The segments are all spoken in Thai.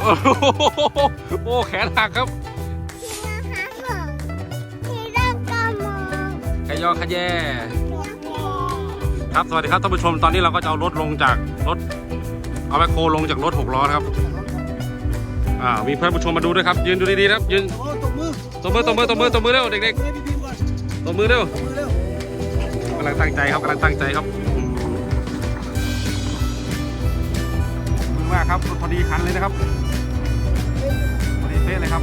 โอ้โหโอ้แขนหักครับคร่างกายองขยอขยแยครับสวัสดีครับท่านผู้ชมตอนนี้เราก็จะเอารถลงจากรถเอาแมคโครลงจากรถหกล้อนะครับอ่ามีเพื่อนผู้ชมมาดูด้วยครับ ยืนดูดีๆครับ ยืนตบมือตบมือตบมือตบมือตบมือเร็วเด็กๆตบมือเร็วตบมือเร็วกำลังตั้งใจครับกำลังตั้งใจครับ มากครับพอดีคันเลยนะครับพอดีเป๊ะเลยครับ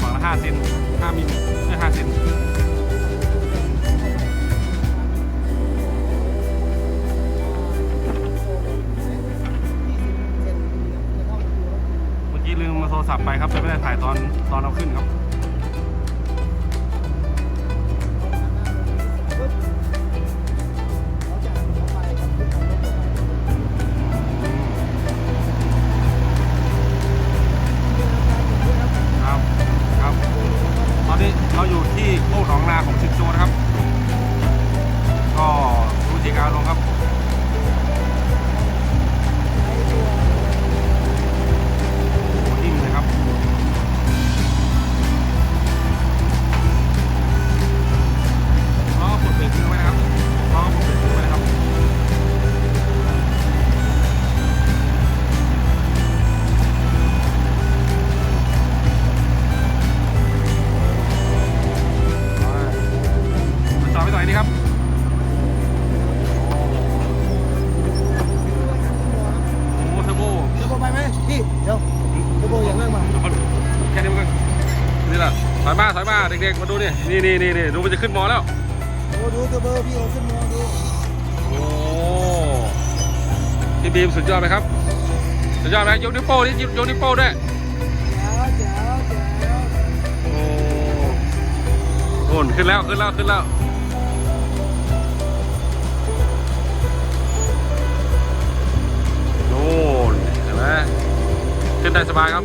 ฝั่งละห้าเซนห้ามิลไม่ห้าเซนเมื่อกี้ลืมมาโทรศัพท์ไปครับเลยไม่ได้ถ่ายตอนตอนเราขึ้นครับ ที่โคกหนองนาของชินโจนะครับ ก็ดูสิการลงครับ อยมาถอยมาเด็กๆมาดูนี่นี่นี่นี่นี่ดูมันจะขึ้นมอแล้วโอ้ดูตัวเบอร์พี่โอ้ขึ้นมองดูโอ้พี่บีมสุดยอดไหมครับสุดยอดไหมยกนิ้วโป้ดิยกนิ้วโป้ด้วยแจ๋วแจ๋วแจ๋วโอ้โหขึ้นแล้วขึ้นแล้วขึ้นแล้วโน่นเห็นไหมขึ้นได้สบายครับ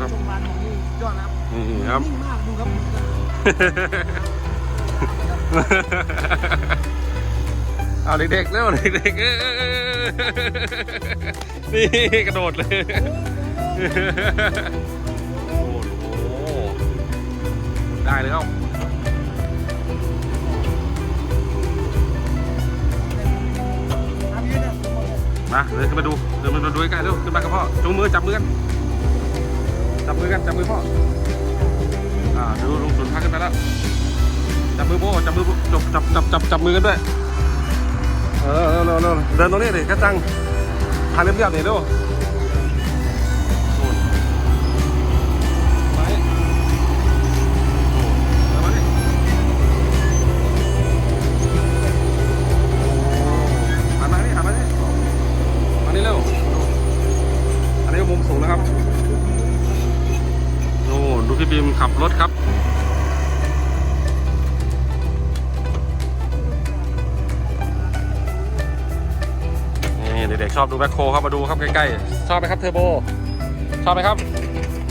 ครับโรงพยาบาลของนี่ยอดนะครับนี่ครับ นิ่งมากดูครับเอาเด็กๆเร็วเด็กๆเออนี่กระโดดเลย โอ้โหได้เลยครับทำยืนเนี่ยมาเดินขึ้นมาดูเดินมาดูใกล้ๆเร็วขึ้นมากับพ่อจูงมือจับมือกัน จับมือกันจับมือพ่ออ่าดูลุงสุนทักขึ้นไปแล้วจับมือโบจับมือจับจับจับจับจับมือกันด้วยเออเร็วเร็วเดินตรงนี้ดิกระจังทางเรียบๆนี่เบีมขับรถครับ นี่เด็กๆชอบดูแบ็คโคครับมาดูครับใกล้ๆ ชอบไหมครับเทอร์โบ ชอบไหมครับ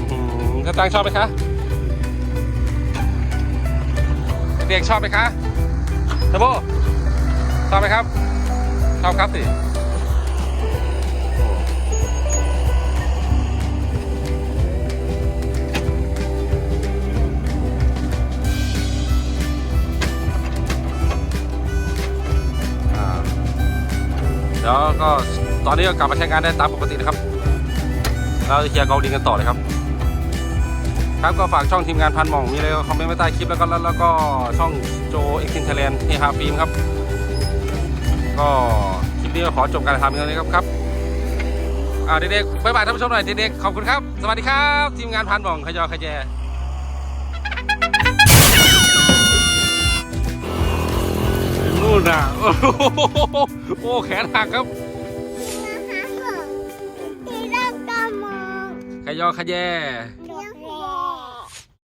อื้อหือกระตังชอบไหมคะ เด็กชอบไหมคะเทอร์โบ ชอบไหมครับ ชอบครับสิ ดี๋ยวก็ตอนนี้ก็กลับมาใช้งานได้ตามปกตินะครับเราจะเคลียร์เกาลิงกันต่อเลยครับ ครับก็ฝากช่องทีมงานพันหม่องมีอะไรก็คอมเมนต์ไว้ใต้คลิปแล้วก็แล้วก็ช่องโจเอ็กซ์ทินไทยแลนด์เฮฮาฟิล์มครับ ก็คลิปนี้ก็ขอจบการถ่ายทำเพียงเท่านี้ครับครับอ่าเด็กๆบ๊ายบายท่านผู้ชมหน่อยเด็กๆขอบคุณครับ สวัสดีครับ ทีมงานพันหม่องขยอขยแย นู่นนู่นน่ะโอ้โหโอ้แขนหักครับนะคะผมที่ร่างกายมองขยอขยแย